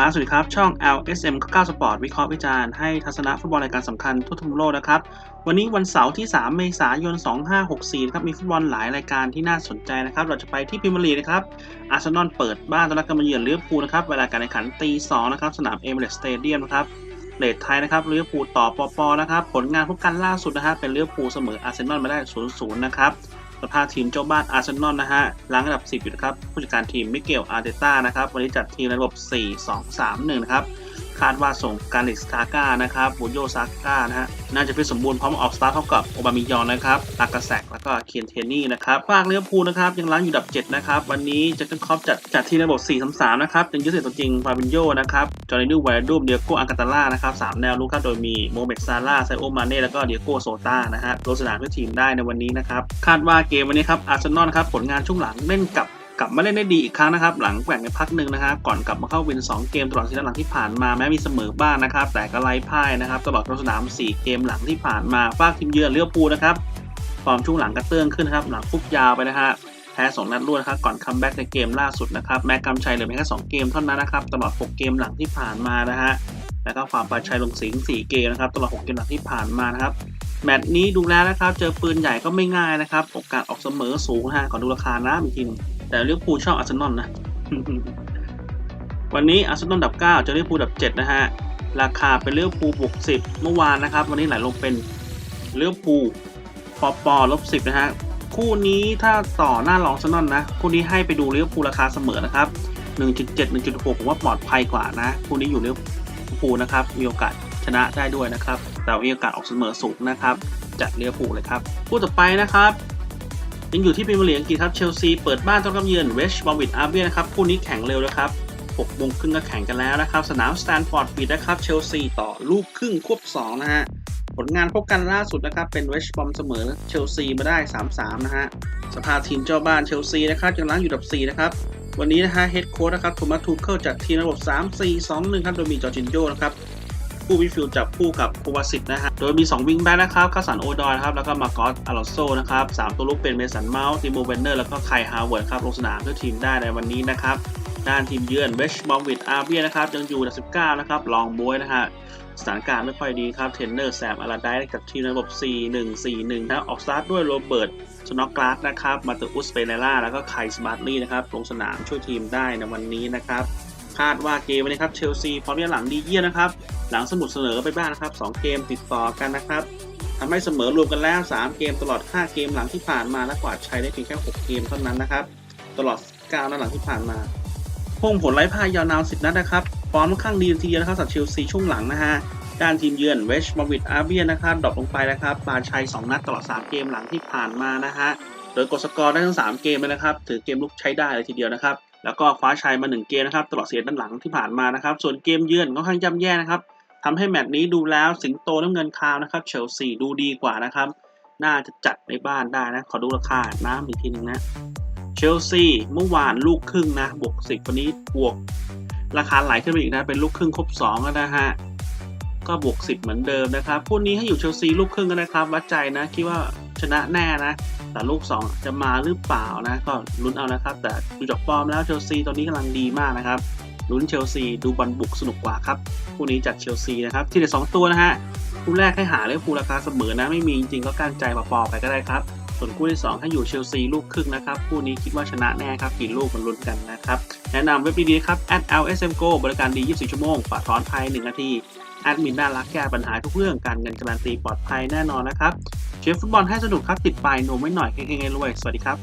ครับ สวัสดีครับ ช่อง LSM 9 Sport วิเคราะห์วิจารณ์ให้ทัศนะฟุตบอลรายการสำคัญทั่วทุกมุมโลกนะครับ วันนี้วันเสาร์ที่ 3 เมษายน 2564 นะครับ มีฟุตบอลหลายรายการที่น่าสนใจนะครับ เราจะไปที่พรีเมียร์ลีนะครับ อาร์เซนอลเปิดบ้านต้อนรับการมาเยือนลิเวอร์พูลนะครับ เวลาการแข่งขันตี2นะครับ สนามเอเมเรสสเตเดียมนะครับเลดไทยนะครับลิเวอร์พูลต่อปอปอนะครับ ผลงานพบกันล่าสุดนะฮะเป็นลิเวอร์พูลเสมออาร์เซนอลมาได้0-0นะครับ สภาพทีมเจ้าบ้านอาร์เซนอลนะฮะล้างอันดับ 10 อยู่นะครับ ผู้จัดการทีมมิเกลอาร์เตต้านะครับ วันนี้จัดทีมในระบบ 4-2-3-1 นะครับ คาดว่าส่งการลิกสกาก้านะครับบูโยซาก้านะฮะน่าจะเป็นสมบูรณ์พร้อมออกสตาร์ทเท่ากับโอบามิยอนนะครับตากาแซกแล้วก็เคียนเทนนี่นะครับฝากเลี้ยวพูลนะครับยังล้างอยู่อันดับ 7 นะครับ วันนี้จะกันครอปจัดจัดทีมในระบบ 4-3-3 นะครับยังยึดเสร็จตัวจริงฟาบินโยนะครับจอร์นิดูไวดูมเดียโกอังกาตาล่านะครับสามแนวรุกครับโดยมีโมเมดซาร่าไซโอมาเน่แล้วก็เดียโกโซตานะฮะลงสนามเพื่อทีมได้ในวันนี้นะครับคาดว่าเกมวันนี้ครับอาร์เซนอลครับผลงานช่วงหลังเล่นกับ กลับมาเล่นได้ดีอีกครั้งนะครับ หลังแกว่งในพักหนึ่งนะครับ ก่อนกลับมาเข้าวิน 2 เกมตลอดซีซั่นหลังที่ผ่านมาแม้มีเสมอบ้างนะครับ แต่ก็ไล่พ่ายนะครับ ตลอดทั้งสนาม 4 เกมหลังที่ผ่านมาฝากทีมเยือนเลี้ยวปูนะครับฟอร์มช่วงหลังกระเตื้องขึ้นนะครับ หลังฟุกยาวไปนะฮะแพ้2นัดรวดนะครับก่อนคัมแบ็กในเกมล่าสุดนะครับแม้กำชัยเหลือเพียงแค่2เกมเท่านั้นนะครับตลอด 6 เกมหลังที่ผ่านมานะฮะแล้วก็ความปลาชัยลงสิง4เกมนะครับตลอด 6 เกมหลังที่ผ่านมานะครับแมตช์นี้ดูแล้วนะครับ เจอปืนใหญ่ก็ไม่ง่ายนะครับ โอกาสออกเสมอสูงฮะขอดูราคานะอีกทีนึง แต่ลิเวอร์พูลชอบอาร์เซนอลนะ วันนี้อาร์เซนอลดับ 9 เจอลิเวอร์พูลดับ 7 นะฮะ ราคาเป็นลิเวอร์พูลบวก 10 เมื่อวานนะครับ วันนี้ไหลลงเป็นลิเวอร์พูลปอปอลบ10 นะฮะ คู่นี้ถ้าต่อหน้ารองอาเซนอลนะ คู่นี้ให้ไปดูลิเวภูราคาเสมอนะครับ 1.7 1.6 ผมว่าปลอดภัยกว่านะ คู่นี้อยู่ลิเวภูนะครับ มีโอกาสชนะได้ด้วยนะครับ แต่มีโอกาสออกเสมอสูงนะครับจากลิเวภูเลยครับ คู่ต่อไปนะครับ ยังอยู่ที่พรีเมียร์ลีกอังกฤษครับเชลซีเปิดบ้านต้อนรับเยือนเวสต์บอมวิดอาร์เบียนะครับคู่นี้แข่งเร็วนะครับ6โมงครึ่งก็แข่งกันแล้วนะครับ สนามสแตนฟอร์ดบิดนะครับเชลซีต่อลูกครึ่งควบ 2 นะฮะ ผลงานพบกันล่าสุดนะครับ เป็นเวสต์บอมเสมอเชลซีมาได้ 3-3 นะฮะ สภาทีมเจ้าบ้านเชลซีนะครับยังล้างอยู่อันดับ 4 นะครับ วันนี้นะฮะเฮดโค้ชนะครับโทมัสทูเคิลจัดทีมระบบ 3-4-2-1 ครับ โดยมีจอร์จินโยนะครับ ผู้วิฟิลจับคู่กับโควาสิตนะฮะ โดยมี 2 วิงแบ็คนะครับคาสันโอดอยนครับ แล้วก็มาร์กอสอลอโซนะครับ3ตัวลุกเป็นเมสันเมาส์ติโมเวนเนอร์ แล้วก็ไคฮาวเวิร์ดครับ ลงสนามเพื่อทีมได้ในวันนี้นะครับ ด้านทีมเยือนเวชบอมวิดอาร์เบียนะครับ ยังอยู่อันดับ19 นะครับ ลองบวยนะฮะสถานการณ์ไม่ค่อยดีครับ เทรนเนอร์แซมอาราไดกับทีมระบบ 4-1-4-1 นะออกสตาร์ทด้วยโรเบิร์ตสโนอกลาสนะครับ มาเตอุสเปเนล่า แล้วก็ไคสมาร์ตลี่นะครับ ลงสนามช่วยทีมได้ในวันนี้นะครับ คาดว่าเกมวันนี้ครับ เชลซีพร้อมที่จะหลังดีเยี่ยนะครับ หลังสมุดเสนอไปบ้างนะครับ 2 เกมติดต่อกันนะครับทำให้เสมอรวมกันแล้ว 3 เกมตลอด 5 เกมหลังที่ผ่านมาและกวาดชัยได้เพียงแค่ 6 เกมเท่านั้นนะครับ ตลอด 9 นัดหลังที่ผ่านมาพุ่งผลไร้พ่ายยาวนาน10 นัดนะครับฟอร์มค่อนข้างดีทีเดียวนะครับสำหรับเชลซีช่วงหลังนะฮะด้านทีมเยือนเวชบอวิดอาเบียนะครับดรอปลงไปนะครับปาชัย 2 นัดตลอด 3 เกมหลังที่ผ่านมานะฮะโดยกดสกอร์ได้ทั้ง 3 เกมเลยนะครับ ถือเกมลุกใช้ได้เลยทีเดียวนะครับ แล้วก็คว้าชัยมา 1 เกมนะครับ ตลอดเสียด้านหลังที่ผ่านมานะครับ ส่วนเกมเยือนค่อนข้างย่ำแย่นะครับ ทำให้แมตช์นี้ดูแล้วสิงโตน้ำเงินคาวนะครับเชลซีดูดีกว่านะครับ น่าจะจัดในบ้านได้นะ ขอดูราคาน้ำอีกทีหนึงนะเชลซีเมื่อวานลูกครึ่งนะบวก10วันนี้บวก ราคาไหลขึ้นไปอีกนะ เป็นลูกครึ่งครบ2แล้วนะฮะก็บวก10 เหมือนเดิมนะครับพูดนี้ให้อยู่เชลซีลูกครึ่งกันนะครับวัดใจนะคิดว่าชนะแน่นะ แต่ลูก 2 จะมาหรือเปล่านะ ก็ลุ้นเอานะครับ แต่ดูจากฟอร์มแล้วเชลซีตอนนี้กำลังดีมากนะครับ ลุ้นเชลซีดูบอลบุกสนุกกว่าครับคู่นี้จัดเชลซีนะครับ ที่เด็ดสองตัวนะฮะคู่แรกให้หาเลยคู่ราคาเสมอนะไม่มีจริงๆก็กั้นใจปอๆไปก็ได้ครับ ส่วนคู่ที่ 2 ให้อยู่เชลซีลูกครึ่งนะครับคู่นี้คิดว่าชนะแน่ครับกี่ลูกมันลุ้นกันนะครับ แนะนำเว็บดีๆครับ @lsmgo บริการดี 24 ชั่วโมงฝากถอนภาย1นาทีแอดมินน่ารักแก้ปัญหาทุกเรื่องการเงินการันตีปลอดภัยแน่นอนนะครับเชียร์ฟุตบอลให้สนุกครับติดปลายโนมไม่หน่อยเฮงๆรวยสวัสดีครับ